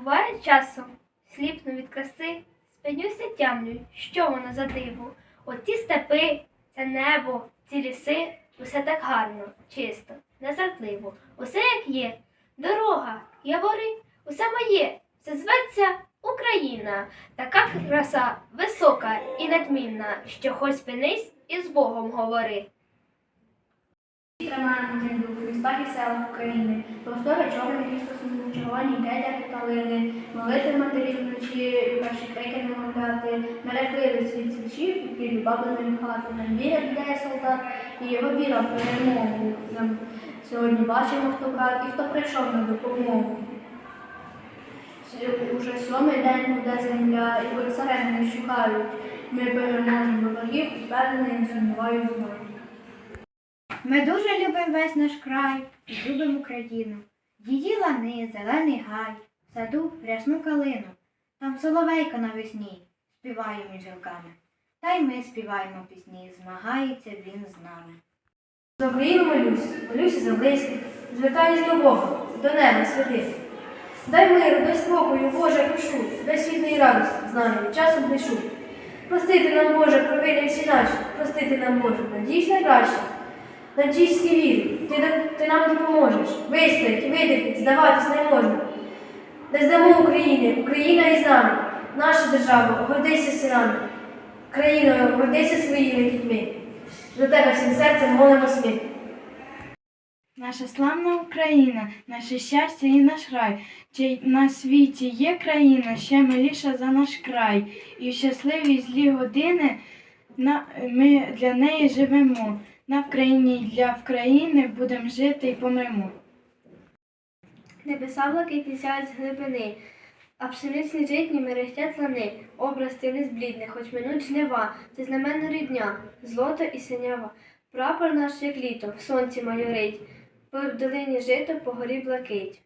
Буває часом, сліпну від краси, спинюся тямлю, що воно за диво. Оті степи, це небо, ці ліси, усе так гарно, чисто, незадливо, усе як є. Дорога, явори, усе моє, все зветься Україна. Така краса висока і надмінна, що хоч спинись і з Богом говори. Тримаємо землю у містах і селах України, простори чорне місто червоні гедя і калини, молити матері вночі, перші крики немовляти, мерехливий світ свічів, і бабиної хати, нам вірять людей солдат, і його віра в перемогу. Нам сьогодні бачимо, хто брат і хто прийшов на допомогу. Уже сьомий день буде земля, і сирени не шукають. Ми переможемо ворогів, впевнений, не сумніваю знаю. Ми дуже любимо весь наш край і любимо Україну. Її лани, зелений гай, в саду рясну калину. Там соловейко навесні співає між гілками. Та й ми співаємо пісні, змагається він з нами. За Україну молюсь, молюся за близьких, звертаюсь до Бога, до неба святих. Дай миру, дай спокою, Боже, прошу, дай світлої радості, знаю, часом пишу. Простити нам, Боже, провини всі наші, простити нам, Боже, надійсь найкраще. Надійсь і віру, ти, ти нам допоможеш. Вистоять, видихнуть, здаватись не можна. Не здамо Україні, Україна із нами, наша держава, гордися синами. Країною, гордися своїми дітьми. До тебе всім серцем молимось ми. Наша славна Україна, наше щастя і наш рай. Чи на світі є країна ще миліша за наш край, і в щасливі злі години ми для неї живемо. На Вкраїні для України будемо жити і помремо. Небеса блакитні сяють з глибини, а пшениці житні мерехтять лани, образ ти не зблідне, хоч минуть жнива, це знамена рідня, злото і синява. Прапор наш, як літо, в сонці майорить, по долині жито, по горі блакить.